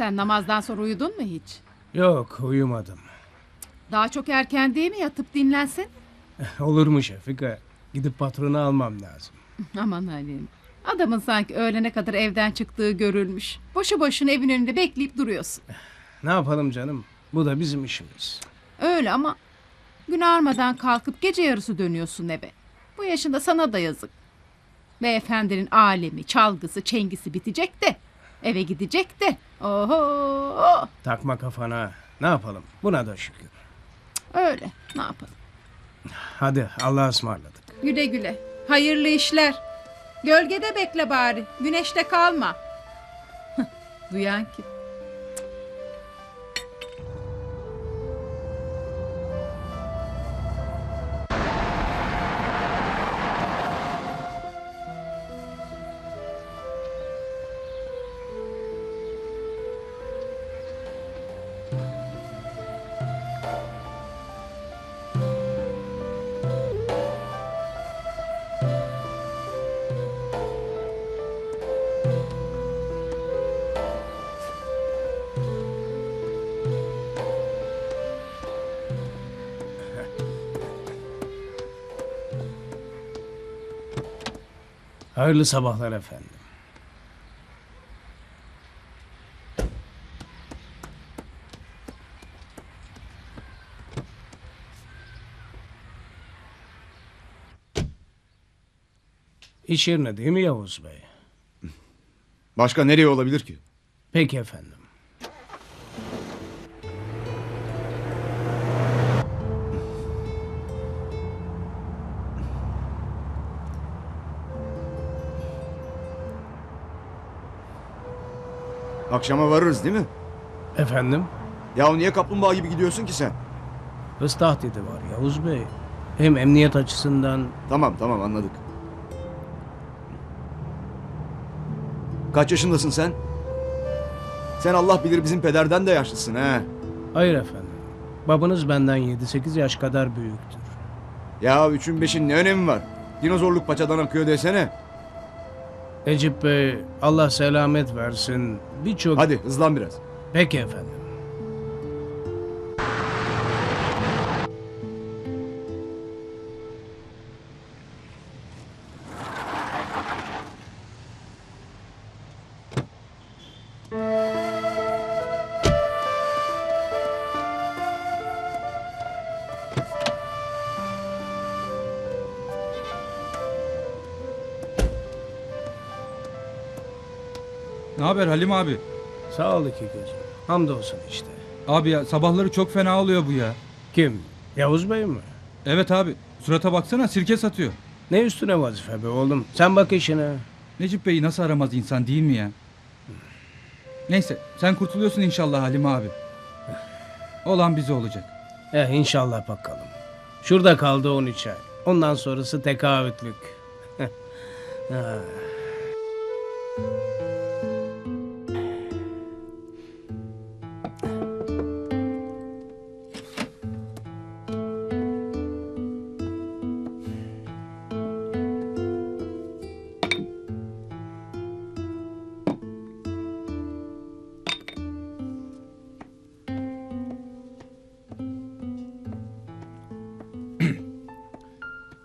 Sen namazdan sonra uyudun mu hiç? Yok uyumadım. Daha çok erken değil mi yatıp dinlensin? Olur mu Şefika? Gidip patronu almam lazım. Aman Halim. Adamın sanki öğlene kadar evden çıktığı görülmüş. Boşu boşuna evin önünde bekleyip duruyorsun. Ne yapalım canım? Bu da bizim işimiz. Öyle ama gün ağarmadan kalkıp gece yarısı dönüyorsun eve. Bu yaşında sana da yazık. Beyefendinin alemi, çalgısı, çengisi bitecek de eve gidecek de. Oho! Takma kafana. Ne yapalım? Buna da şükür. Öyle. Ne yapalım? Hadi Allah'a ısmarladık. Güle güle. Hayırlı işler. Gölgede bekle bari. Güneşte kalma. Duyan kim? Hayırlı sabahlar efendim. İş yerine değil mi Yavuz Bey? Başka nereye olabilir ki? Peki efendim. Akşama varırız değil mi? Efendim? Ya niye kaplumbağa gibi gidiyorsun ki sen? Hız tahdidi var Yavuz Bey. Hem emniyet açısından Tamam tamam anladık. Kaç yaşındasın sen? Sen Allah bilir bizim pederden de yaşlısın ha. Hayır efendim. Babanız benden 7-8 yaş kadar büyüktür. Ya üçün beşin ne önemi var? Dinozorluk paçadan akıyor desene. Necip Bey Allah selamet versin. Birçok... Hadi hızlan biraz. Peki efendim. Ne haber Halim abi? Sağ ol iki gözüm. Hamdolsun işte. Abi ya sabahları çok fena oluyor bu ya. Kim? Yavuz Bey mi? Evet abi surata baksana sirke satıyor. Ne üstüne vazife be oğlum? Sen bak işine. Necip Bey'i nasıl aramaz insan değil mi ya? Neyse sen kurtuluyorsun inşallah Halim abi. Olan bize olacak. Eh inşallah bakalım. Şurada kaldı 13 ay. Ondan sonrası tekaütlük. Ha.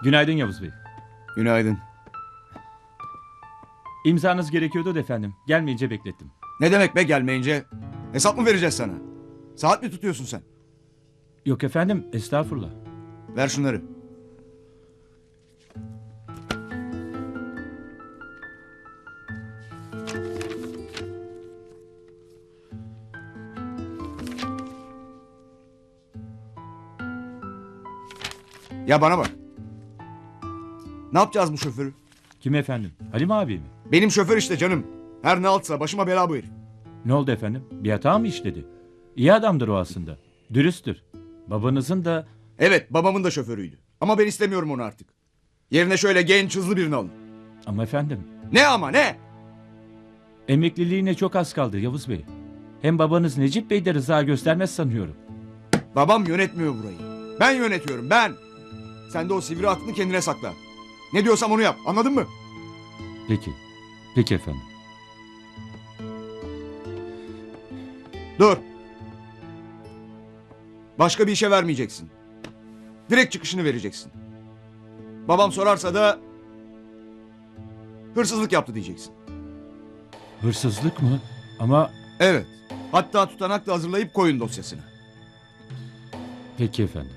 Günaydın Yavuz Bey. Günaydın. İmzanız gerekiyordu da efendim. Gelmeyince beklettim. Ne demek be gelmeyince? Hesap mı vereceğiz sana? Saat mi tutuyorsun sen? Yok efendim, estağfurullah. Ver şunları. Ya bana bak. Ne yapacağız bu şoförü? Kim efendim? Halim abi mi? Benim şoför işte canım. Her ne altsa başıma bela bu herif. Ne oldu efendim? Bir hata mı işledi? İyi adamdır o aslında. Dürüsttür. Babanızın da... Evet babamın da şoförüydü. Ama ben istemiyorum onu artık. Yerine şöyle genç hızlı birini alın. Ama efendim, Ne ama ne? emekliliğine çok az kaldı Yavuz Bey. Hem babanız Necip Bey de rıza göstermez sanıyorum. Babam yönetmiyor burayı. Ben yönetiyorum ben. Sen de o sivri aklını kendine sakla. Ne diyorsam onu yap anladın mı? Peki. Peki efendim. Dur. Başka bir işe vermeyeceksin. Direkt çıkışını vereceksin. Babam sorarsa da hırsızlık yaptı diyeceksin. Hırsızlık mı? Ama Evet. Hatta tutanak da hazırlayıp koyun dosyasını. peki efendim.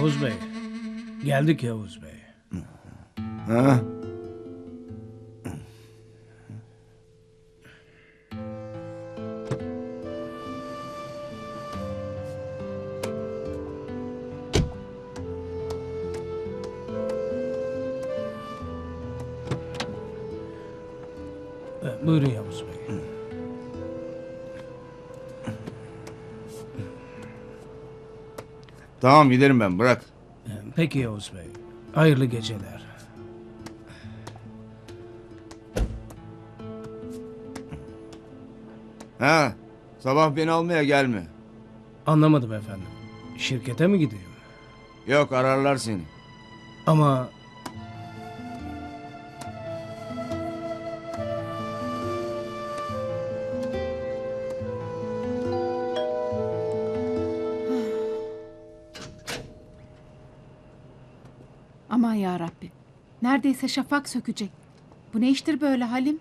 Yavuz Bey. Geldik Yavuz Bey. Ha? Tamam giderim ben bırak. Peki Yavuz Bey. Hayırlı geceler. Ha, sabah beni almaya gelme. Anlamadım efendim. Şirkete mi gideyim? Yok ararlar seni. Ama Neredeyse şafak sökecek. Bu ne iştir böyle Halim?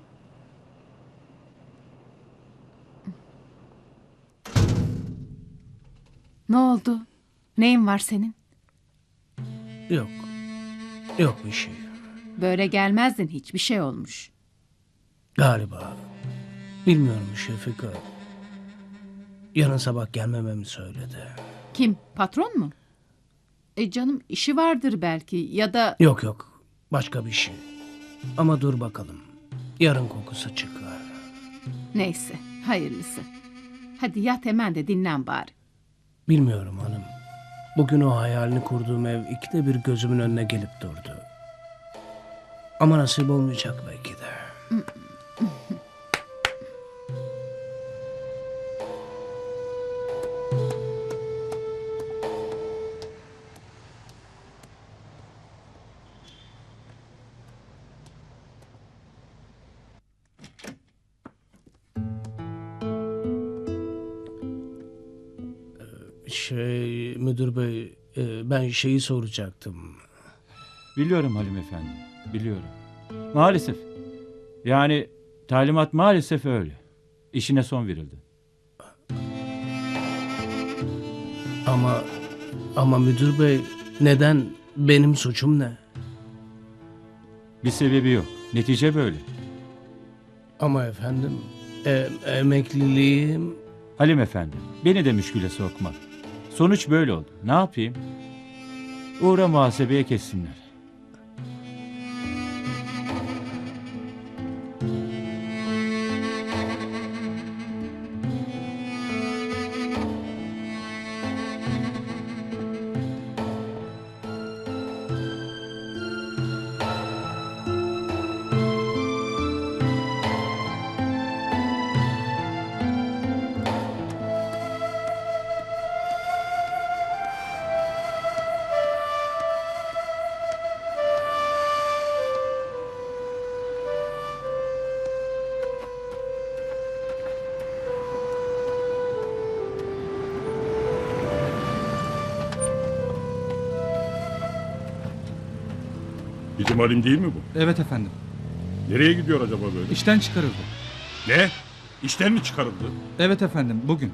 Ne oldu? Neyin var senin? yok. Yok bir şey. Böyle gelmezdin hiçbir şey olmuş. Galiba. Bilmiyorum Şefika. Yarın sabah gelmememi söyledi. Kim? Patron mu? E canım işi vardır belki ya da Yok yok. Başka bir şey. Ama dur bakalım. Yarın kokusu çıkar. neyse hayırlısı. Hadi yat hemen de dinlen bari. Bilmiyorum hanım. Bugün o hayalini kurduğum ev ikide bir gözümün önüne gelip durdu. Ama nasip olmayacak belki de. Şey müdür bey e, ben şeyi soracaktım. Biliyorum Halim Efendi. Biliyorum. Maalesef. Yani talimat maalesef öyle. İşine son verildi. Ama ama müdür bey neden benim suçum ne? Bir sebebi yok. Netice böyle. Ama efendim e, emekliliğim Halim Efendi, beni de müşküle sokma. Sonuç böyle oldu. Ne yapayım? Uğra muhasebeye kessinler. Bizim Halim değil mi bu? Evet efendim. Nereye gidiyor acaba böyle? İşten çıkarıldı. Ne? İşten mi çıkarıldı? Evet efendim bugün.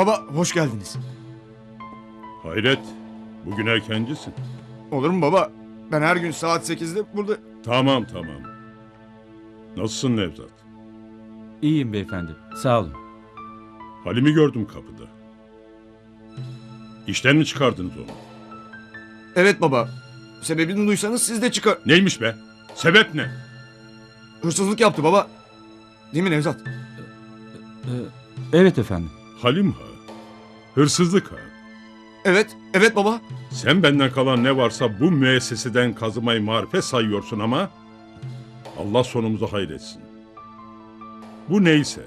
Baba hoş geldiniz. Hayret. Bugün erkencisin. Olur mu baba? Ben her gün saat 8'de burada... Tamam tamam. Nasılsın Nevzat? İyiyim beyefendi. Sağ olun. Halim'i gördüm kapıda. İşten mi çıkardınız onu? Evet baba. Sebebini duysanız siz de çıkar... Neymiş be? Sebep ne? Hırsızlık yaptı baba. Değil mi Nevzat? Ee, evet efendim. Halim ha. Hırsızlık ha. Evet, evet baba. Sen benden kalan ne varsa bu müesseseden kazımayı marifet sayıyorsun ama Allah sonumuzu hayretsin. Bu neyse.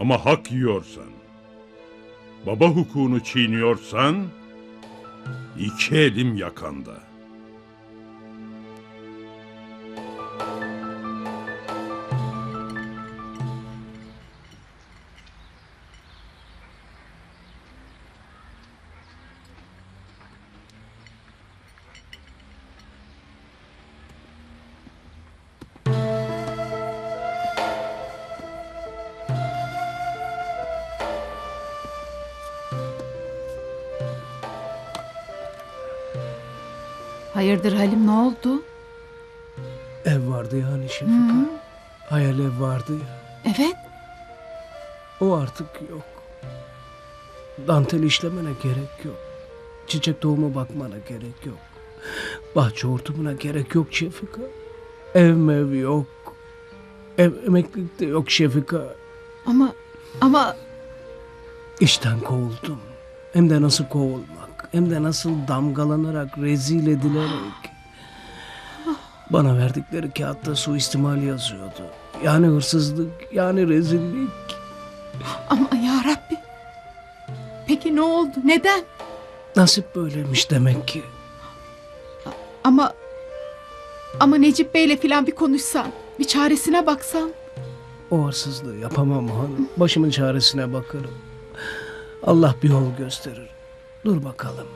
Ama hak yiyorsan, baba hukukunu çiğniyorsan iki elim yakanda. Hayırdır Halim ne oldu? Ev vardı ya hani Şefika. Hayal ev vardı ya. Evet. O artık yok. Dantel işlemene gerek yok. Çiçek tohumu bakmana gerek yok. Bahçe hortumuna gerek yok Şefika. Ev mev yok. Ev emeklilikte yok Şefika. Ama ama İşten kovuldum. Hem de nasıl kovulmak. Hem de nasıl damgalanarak, rezil edilerek. Bana verdikleri kağıtta suistimal yazıyordu. Yani hırsızlık, yani rezillik. ama ya Rabbi. Peki ne oldu? Neden? Nasip böyleymiş demek ki. Ama ama Necip Bey'le filan bir konuşsan, bir çaresine baksan. O hırsızlığı yapamam hanım. Başımın çaresine bakarım. Allah bir yol gösterir. Dur bakalım.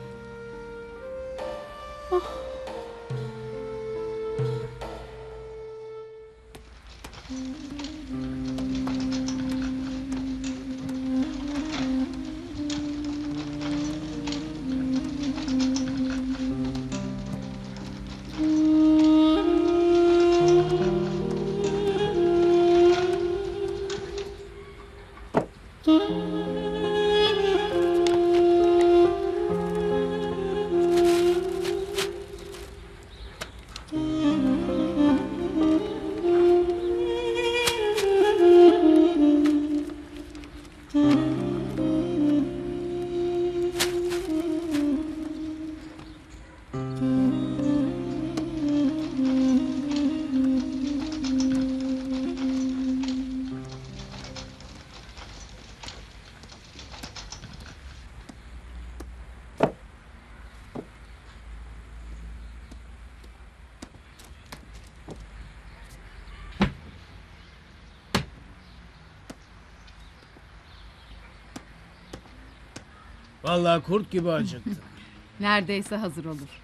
Vallahi kurt gibi acıktım. Neredeyse hazır olur.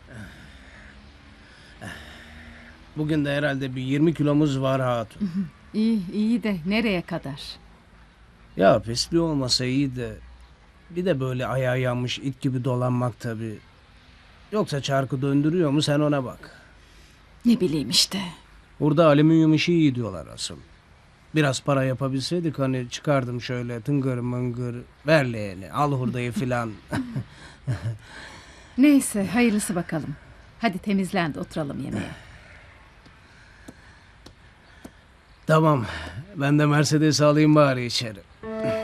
Bugün de herhalde bir 20 kilomuz var hatun. İyi iyi de nereye kadar? Ya pisliği olmasa iyi de bir de böyle ayağı yanmış it gibi dolanmak tabii. Yoksa çarkı döndürüyor mu sen ona bak. Ne bileyim işte. Burada alüminyum işi iyi diyorlar asıl. Biraz para yapabilseydik hani çıkardım şöyle tıngır mıngır ver leğeni al hurdayı filan. Neyse hayırlısı bakalım. Hadi temizlen de oturalım yemeğe. tamam ben de Mercedes alayım bari içeri.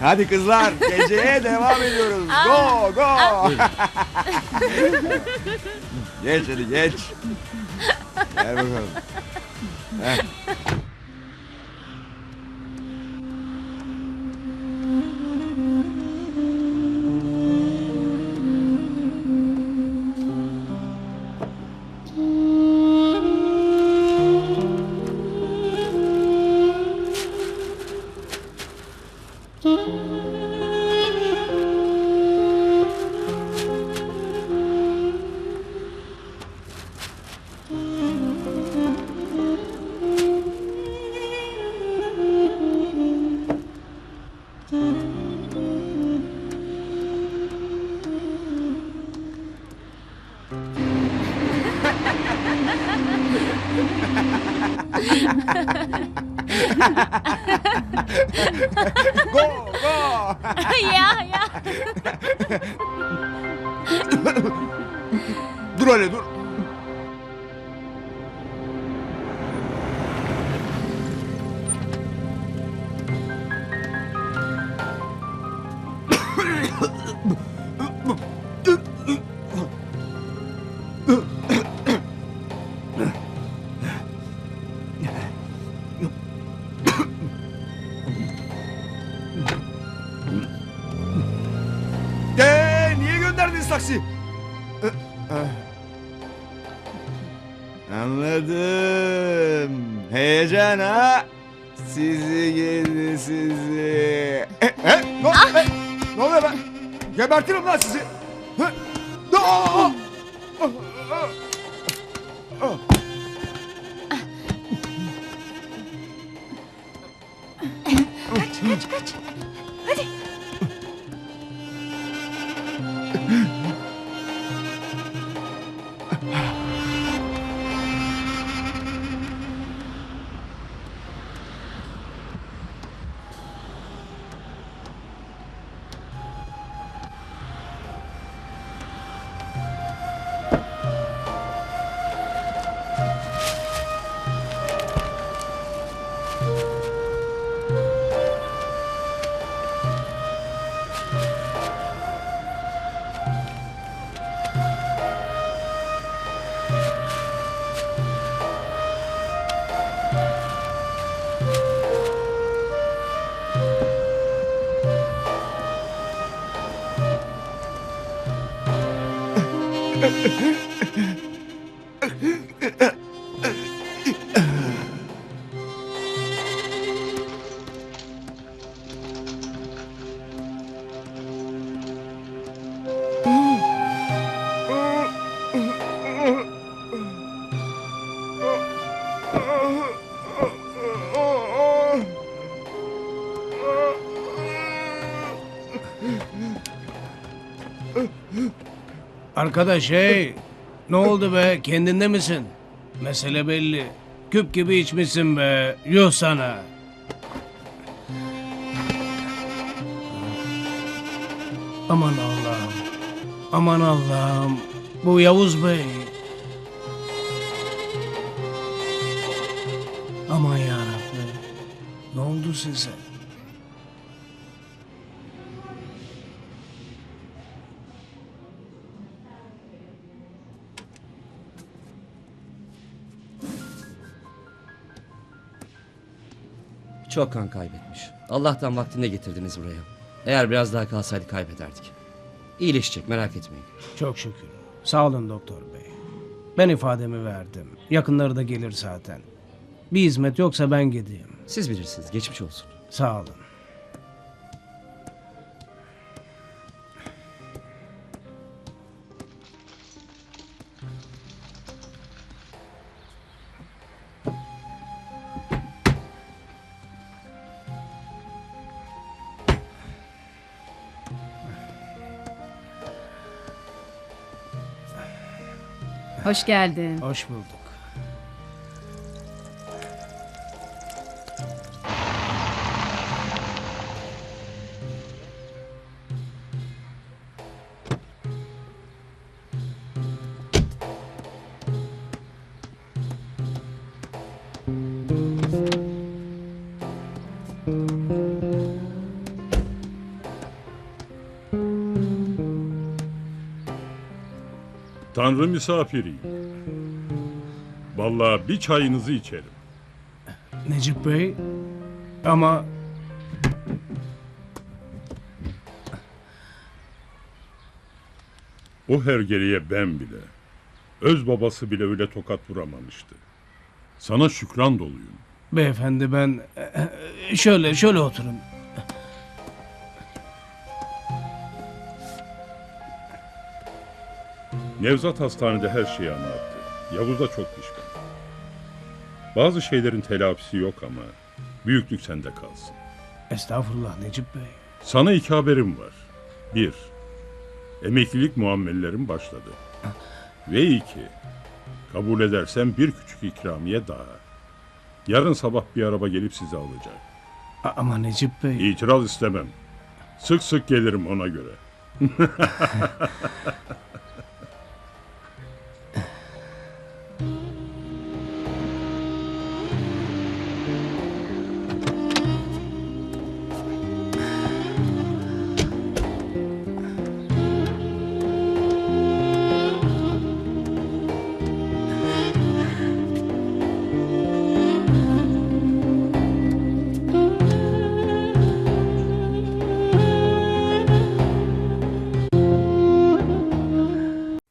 Hadi kızlar geceye devam ediyoruz. Go go. geç hadi geç. Gel bakalım. Heh. Go go. ya ya. dur öyle dur. taksi. Anladım. Heyecan ha? Sizi geldi sizi. E, e, ne, ol, ah. e, ne oluyor lan? Gebertirim lan sizi. Hı? Aa! Ah! Ah! Ah! Kaç kaç kaç. Arkadaş hey. Ne oldu be? Kendinde misin? Mesele belli. Küp gibi içmişsin be. Yuh sana. Aman Allah'ım. Aman Allah'ım. Bu Yavuz Bey. Çok kan kaybetmiş. Allah'tan vaktinde getirdiniz buraya. Eğer biraz daha kalsaydı kaybederdik. İyileşecek merak etmeyin. Çok şükür. Sağ olun doktor bey. Ben ifademi verdim. Yakınları da gelir zaten. Bir hizmet yoksa ben gideyim. Siz bilirsiniz geçmiş olsun. Sağ olun. Hoş geldin. Hoş bulduk. Tanrı misafiriyim. Vallahi bir çayınızı içerim. Necip Bey ama O hergeleye ben bile, öz babası bile öyle tokat vuramamıştı. Sana şükran doluyum. beyefendi ben şöyle şöyle oturun. Nevzat hastanede her şeyi anlattı. Yavuz da çok pişman. Bazı şeylerin telafisi yok ama büyüklük sende kalsın. Estağfurullah Necip Bey. Sana iki haberim var. Bir, emeklilik muamellerim başladı. Ve iki, kabul edersem bir küçük ikramiye daha. Yarın sabah bir araba gelip sizi alacak. A- ama Necip Bey İtiraz istemem. Sık sık gelirim ona göre.